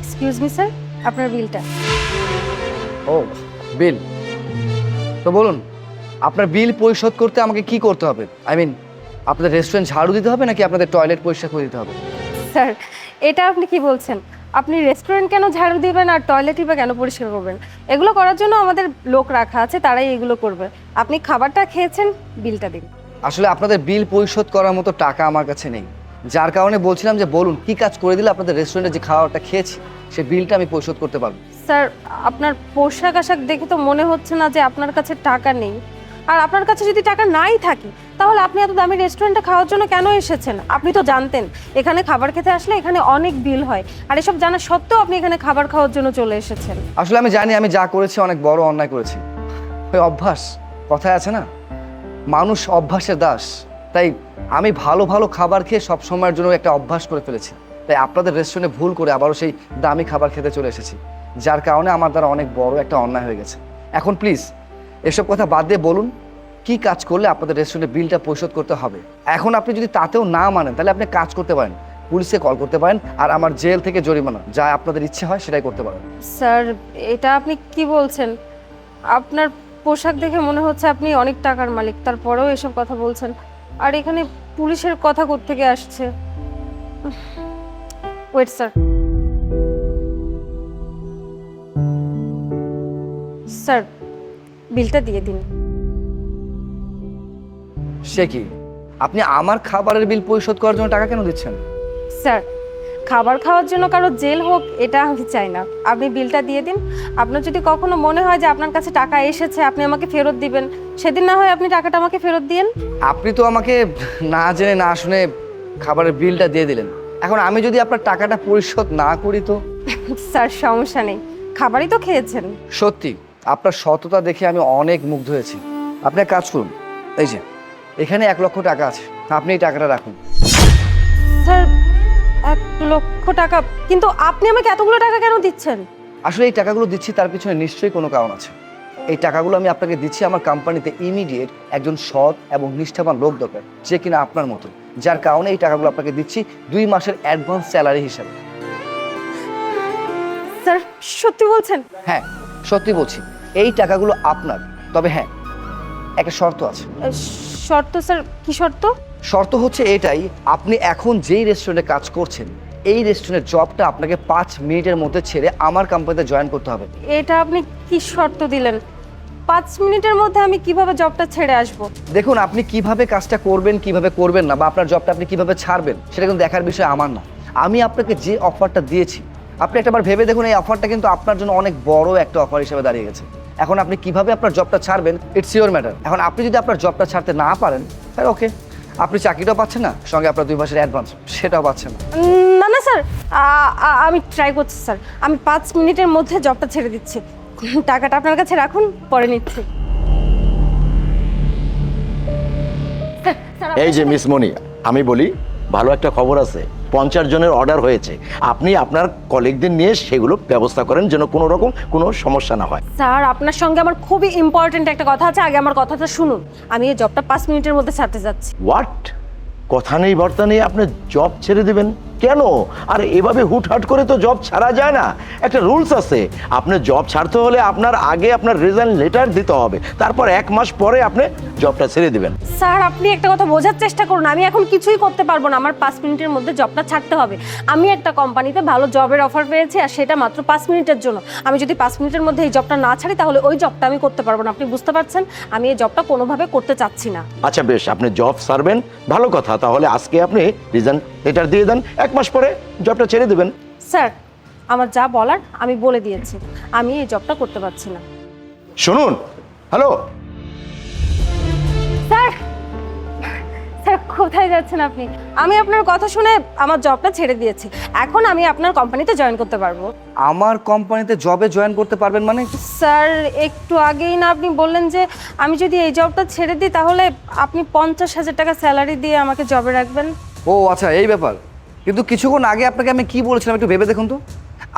Excuse me sir আপনার বিলটা ও বিল। তো বলুন আপনার বিল পরিশোধ করতে আমাকে কি করতে হবে? আই মিন আপনাদের রেস্টুরেন্ট ঝাড়ু দিতে হবে নাকি আপনাদের টয়লেট পরিষ্কার করে দিতে হবে? স্যার এটা আপনি কি বলছেন? আপনি রেস্টুরেন্ট কেন ঝাড়ু দিবেন আর টয়লেটই বা কেন পরিষ্কার করবেন? এগুলো করার জন্য আমাদের লোক রাখা আছে তারাই এগুলো করবে। আপনি খাবারটা খেয়েছেন বিলটা দিন। আসলে আপনাদের বিল পরিশোধ করার মতো টাকা আমার কাছে নেই। যার কারণে বলছিলাম যে বলুন কি কাজ করে দিলে আপনাদের রেস্টুরেন্টে যে খাওয়াটা খেয়েছি সে বিলটা আমি পরিশোধ করতে পারব? স্যার আপনার পোশাক আশাক দেখে তো মনে হচ্ছে না যে আপনার কাছে টাকা নেই। আর আপনার কাছে যদি টাকা নাই থাকে তাহলে আপনি এত দামি রেস্টুরেন্টে খাওয়ার জন্য কেন এসেছেন? আপনি তো জানতেন এখানে খাবার খেতে আসলে এখানে অনেক বিল হয়। আর এসব জানা সত্ত্বেও আপনি এখানে খাবার খাওয়ার জন্য চলে এসেছেন। আসলে আমি জানি আমি যা করেছি অনেক বড় অন্যায় করেছি। ওই অভ্যাস কথায় আছে না? মানুষ অভ্যাসের দাস। তাই আমি ভালো ভালো খাবার খেয়ে সব সময়ের জন্য একটা অভ্যাস করে ফেলেছি। তাই আপনাদের রেস্টুরেন্টে ভুল করে আবারও সেই দামি খাবার খেতে চলে এসেছি, যার কারণে আমার দ্বারা অনেক বড় একটা অন্যায় হয়ে গেছে। এখন প্লিজ এসব কথা বাদ দিয়ে বলুন, কি কাজ করলে আপনাদের রেস্টুরেন্টে বিলটা পরিশোধ করতে হবে? এখন আপনি যদি তাতেও না মানেন, তাহলে আপনি কাজ করতে পারেন। পুলিশে কল করতে পারেন আর আমার জেল থেকে জরিমানা, যা আপনাদের ইচ্ছে হয় সেটাই করতে পারেন। স্যার, এটা আপনি কি বলছেন? আপনার পোশাক দেখে মনে হচ্ছে আপনি অনেক টাকার মালিক, তারপরেও এসব কথা বলছেন। আর এখানে পুলিশের কথা থেকে আসছে? ওয়েট স্যার স্যার বিলটা দিয়ে দিন। সে কি? আপনি আমার খাবারের বিল পরিশোধ করার জন্য টাকা কেন দিচ্ছেন? স্যার খাবার খাওয়ার জন্য কারও জেল হোক এটা আমি চাই না। আপনি বিলটা দিয়ে দিন। আপনার যদি কখনো মনে হয় যে আপনার কাছে টাকা এসেছে আপনি আমাকে ফেরত দিবেন। সেদিন না হয় আপনি টাকাটা আমাকে ফেরত দিন আপনি তো আমাকে না জেনে না শুনে খাবারের বিলটা দিয়ে দিলেন। এখন আমি যদি আপনার টাকাটা পরিশোধ না করি তো? স্যার সমস্যা নেই। খাবারই তো খেয়েছেন। সত্যি আপনার সততা দেখে আমি অনেক মুগ্ধ হয়েছি। আপনি এক কাজ করুন। এই যে এখানে এক লক্ষ টাকা আছে। আপনি এই টাকাটা রাখুন। স্যার এক লক্ষ টাকা। কিন্তু আপনি আমাকে এতগুলো টাকা কেন দিচ্ছেন? আসলে এই টাকাগুলো দিচ্ছি তার পিছনে নিশ্চয়ই কোনো কারণ আছে। এই টাকাগুলো আমি আপনাকে দিচ্ছি আমার কোম্পানিতে ইমিডিয়েট একজন সৎ এবং নিষ্ঠাবান লোক দরকার যে কিনা আপনার মতো যার কারণে এই টাকাগুলো আপনাকে দিচ্ছি দুই মাসের অ্যাডভান্স স্যালারি হিসাবে। স্যার সত্যি বলছেন? হ্যাঁ সত্যি বলছি। এই টাকাগুলো আপনার। তবে হ্যাঁ একটা শর্ত আছে। শর্ত স্যার কি শর্ত? শর্ত হচ্ছে এটাই আপনি এখন যেই রেস্টুরেন্টে কাজ করছেন এই রেস্টুরেন্টের জবটা আপনাকে পাঁচ মিনিটের মধ্যে ছেড়ে আমার কোম্পানিতে জয়েন করতে হবে। এটা আপনি কি শর্ত দিলেন? পাঁচ মিনিটের মধ্যে আমি কীভাবে জবটা ছেড়ে আসব? দেখুন আপনি কীভাবে কাজটা করবেন কীভাবে করবেন না বা আপনার জবটা আপনি কীভাবে ছাড়বেন সেটা কিন্তু দেখার বিষয় আমার না। আমি আপনাকে যে অফারটা দিয়েছি আপনি একটাবার ভেবে দেখুন এই অফারটা কিন্তু আপনার জন্য অনেক বড় একটা অফার হিসেবে দাঁড়িয়ে গেছে। এখন আপনি কীভাবে আপনার জবটা ছাড়বেন ইটস ইওর ম্যাটার এখন আপনি যদি আপনার জবটা ছাড়তে না পারেন তাহলে ওকে আপনি চাকরিটাও পাচ্ছেন না সঙ্গে আপনার দুই মাসের অ্যাডভান্স সেটাও পাচ্ছেন না। না না স্যার। আ- আ- আমি ট্রাই করছি স্যার। আমি পাঁচ মিনিটের মধ্যে জবটা ছেড়ে দিচ্ছি। টাকাটা আপনার কাছে রাখুন পরে নিচ্ছি। স্যার, স্যার, এই যে মিস মনি আমি বলি ভালো একটা খবর আছে। পঞ্চাশ জনের অর্ডার হয়েছে আপনি আপনার কলিগদের নিয়ে সেগুলো ব্যবস্থা করেন যেন কোনো রকম কোনো সমস্যা না হয়। স্যার আপনার সঙ্গে আমার খুবই ইম্পর্টেন্ট একটা কথা আছে আগে আমার কথাটা শুনুন। আমি এই জবটা পাঁচ মিনিটের মধ্যে ছাড়তে যাচ্ছি। হোয়াট কথা নেই বার্তা নেই আপনি জব ছেড়ে দেবেন। কেন? আর এভাবে হুটহাট করে তো জব ছাড়া যায় না। একটা রুলস আছে আপনার জব ছাড়তে হলে আপনার আগে আপনার রেজাল্ট লেটার দিতে হবে। তারপর এক মাস পরে আপনি জবটা ছেড়ে দিবেন। স্যার আপনি একটা কথা বোঝার চেষ্টা করুন। আমি এখন কিছুই করতে পারব না। আমার পাঁচ মিনিটের মধ্যে জবটা ছাড়তে হবে। আমি একটা কোম্পানিতে ভালো জবের অফার পেয়েছি আর সেটা মাত্র পাঁচ মিনিটের জন্য। আমি যদি পাঁচ মিনিটের মধ্যে এই জবটা না ছাড়ি তাহলে ওই জবটা আমি করতে পারব না। আপনি বুঝতে পারছেন? আমি এই জবটা কোনোভাবে করতে চাচ্ছি না। আচ্ছা বেশ। আপনি জব সারবেন ভালো কথা। তাহলে আজকে আপনি রিজাইন লেটার দিয়ে দেন এক মাস পরে জবটা ছেড়ে দেবেন। স্যার আমার যা বলার আমি বলে দিয়েছি। আমি এই জবটা করতে পারছি না। শুনুন হ্যালো? স্যার স্যার কোথায় যাচ্ছেন আপনি? আমি আপনার কথা শুনে আমার জবটা ছেড়ে দিয়েছি। এখন আমি আপনার কোম্পানিতে জয়েন করতে পারব। আমার কোম্পানিতে জবে জয়েন করতে পারবেন মানে? স্যার একটু আগেই না আপনি বললেন যে আমি যদি এই জবটা ছেড়ে দিই তাহলে আপনি পঞ্চাশ হাজার টাকা স্যালারি দিয়ে আমাকে জবে রাখবেন। ও আচ্ছা এই ব্যাপার। কিন্তু কিছুক্ষণ আগে আপনাকে আমি কি বলেছিলাম একটু ভেবে দেখুন তো?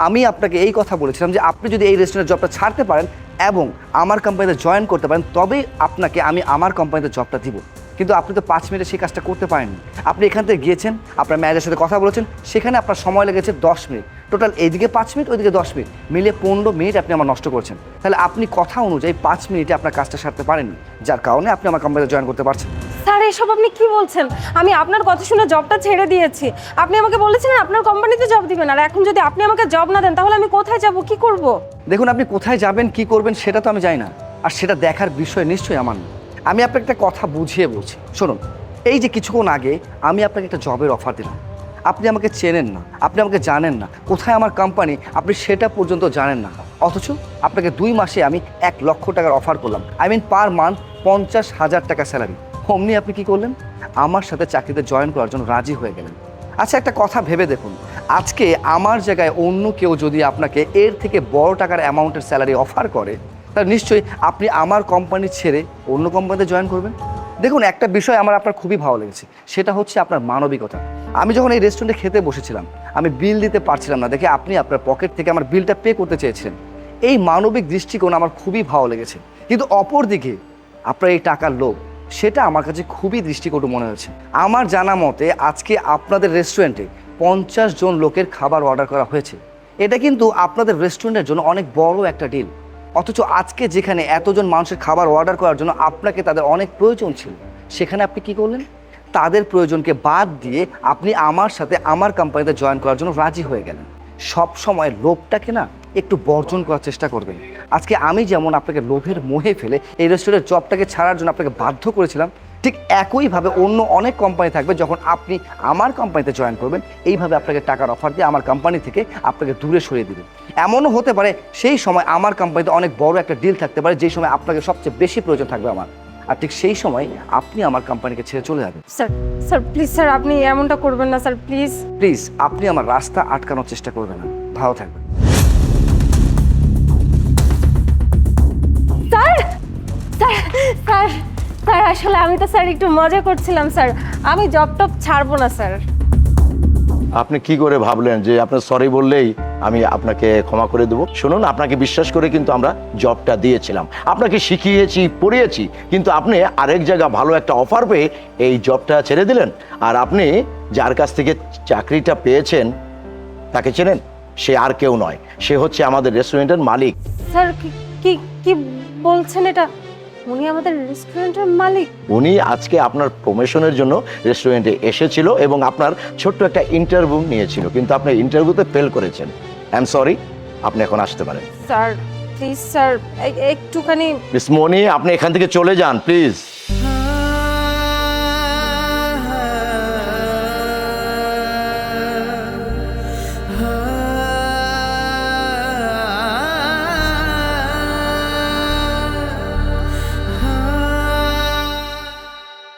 আমি আপনাকে এই কথা বলেছিলাম যে আপনি যদি এই রেস্টুরেন্টের জবটা ছাড়তে পারেন এবং আমার কোম্পানিতে জয়েন করতে পারেন, তবেই আপনাকে আমি আমার কোম্পানিতে জবটা দিব। কিন্তু আপনি তো পাঁচ মিনিটে সেই কাজটা করতে পারেননি। আপনি এখান থেকে গিয়েছেন, আপনার ম্যানেজারের সাথে কথা বলেছেন, সেখানে আপনার সময় লেগেছে দশ মিনিট। টোটাল এইদিকে পাঁচ মিনিট, ওইদিকে দশ মিনিট। মিলিয়ে পনেরো মিনিট আপনি আমার নষ্ট করছেন। তাহলে আপনি কথা অনুযায়ী পাঁচ মিনিটে আপনার কাজটা সারতে পারেননি, যার কারণে আপনি আমার কোম্পানিতে জয়েন করতে পারছেন। স্যার, এসব আপনি কি বলছেন? আমি আপনার কথা শুনে জবটা ছেড়ে দিয়েছি। আপনি আমাকে বলেছিলেন আপনার কোম্পানিতে জব দিবেন, আর এখন যদি আপনি আমাকে জব না দেন, তাহলে আমি কোথায় যাব? কি করব? দেখুন, আপনি কোথায় যাবেন, কি করবেন, সেটা তো আমি জানি না। আর সেটা দেখার বিষয় নিশ্চয়ই আমার না। আমি আপনাকে একটা কথা বুঝিয়ে বলছি। শুনুন, এই যে কিছুক্ষণ আগে আমি আপনাকে একটা জবের অফার দিলাম। আপনি আমাকে চেনেন না, আপনি আমাকে জানেন না, কোথায় আমার কোম্পানি আপনি সেটা পর্যন্ত জানেন না। অথচ আপনাকে দুই মাসে আমি এক লক্ষ টাকার অফার করলাম। আই মিন পার মান্থ পঞ্চাশ হাজার টাকা স্যালারি অমনি আপনি কি করলেন? আমার সাথে চাকরিতে জয়েন করার জন্য রাজি হয়ে গেলেন। আচ্ছা একটা কথা ভেবে দেখুন। আজকে আমার জায়গায় অন্য কেউ যদি আপনাকে এর থেকে বড় টাকার অ্যামাউন্টের স্যালারি অফার করে, তাহলে নিশ্চয়ই আপনি আমার কোম্পানি ছেড়ে অন্য কোম্পানিতে জয়েন করবেন। দেখুন, একটা বিষয় আমার আপনার খুবই ভালো লেগেছে। সেটা হচ্ছে আপনার মানবিকতা। আমি যখন এই রেস্টুরেন্টে খেতে বসেছিলাম, আমি বিল দিতে পারছিলাম না, দেখে আপনি আপনার পকেট থেকে আমার বিলটা পে করতে চেয়েছিলেন। এই মানবিক দৃষ্টিকোণ আমার খুবই ভালো লেগেছে। কিন্তু অপরদিকে আপনার এই টাকার লোভ সেটা আমার কাছে খুবই দৃষ্টিকটু মনে হয়েছে। আমার জানা মতে আজকে আপনাদের রেস্টুরেন্টে পঞ্চাশ জন লোকের খাবার অর্ডার করা হয়েছে। এটা কিন্তু আপনাদের রেস্টুরেন্টের জন্য অনেক বড় একটা ডিল অথচ আজকে যেখানে এতজন মানুষের খাবার অর্ডার করার জন্য আপনাকে তাদের অনেক প্রয়োজন ছিল, সেখানে আপনি কি করলেন? তাদের প্রয়োজনকে বাদ দিয়ে আপনি আমার সাথে আমার কোম্পানিতে জয়েন করার জন্য রাজি হয়ে গেলেন। সব সময় লোভটাকে না একটু বর্জন করার চেষ্টা করবেন। আজকে আমি যেমন আপনাকে লোভের মোহে ফেলে এই রেস্টুরেন্টের জবটাকে ছাড়ার জন্য আপনাকে বাধ্য করেছিলাম, ঠিক একইভাবে অন্য অনেক কোম্পানি থাকবে যখন আপনি আমার কোম্পানিতে জয়েন করবেন, এইভাবে আপনাকে টাকার অফার দিয়ে আমার কোম্পানি থেকে আপনাকে দূরে সরিয়ে দিবে। এমনও হতে পারে সেই সময় আমার কোম্পানিতে অনেক বড় একটা ডিল থাকতে পারে, যেই সময় আপনাকে সবচেয়ে বেশি প্রয়োজন থাকবে আমার। আর ঠিক সেই সময় আপনি আমার কোম্পানিকে ছেড়ে চলে যাবেন। স্যার স্যার প্লিজ স্যার আপনি এমনটা করবেন না স্যার প্লিজ। প্লিজ আপনি আমার রাস্তা আটকানোর চেষ্টা করবেন না। ভালো থাকবেন। স্যার স্যার স্যার স্যার আসলে আমি তো স্যার একটু মজা করছিলাম স্যার। আমি জব টপ ছাড়বো না স্যার। আপনি কি করে ভাবলেন যে আপনার সরি বললেই আমি আপনাকে ক্ষমা করে দেবো। শুনুন, আপনাকে বিশ্বাস করে কিন্তু আমরা জবটা দিয়েছিলাম। আপনাকে শিখিয়েছি, পড়িয়েছি, কিন্তু আপনি আরেক জায়গা ভালো একটা অফার পেয়ে এই জবটা ছেড়ে দিলেন। আর আপনি যার কাছ থেকে চাকরিটা পেয়েছেন, তাকে চেনেন। সে আর কেউ নয়। সে হচ্ছে আমাদের রেস্টুরেন্টের মালিক। স্যার কি কি বলছেন এটা? উনি আমাদের রেস্টুরেন্টের মালিক। উনি আজকে আপনার প্রমোশনের জন্য রেস্টুরেন্টে এসেছিল এবং আপনার ছোট্ট একটা ইন্টারভিউ নিয়েছিল কিন্তু আপনি ইন্টারভিউতে ফেল করেছেন। আই এম সরি আপনি এখন আসতে পারেন। স্যার প্লিজ স্যার একটুখানি মিস মনি আপনি এখান থেকে চলে যান প্লিজ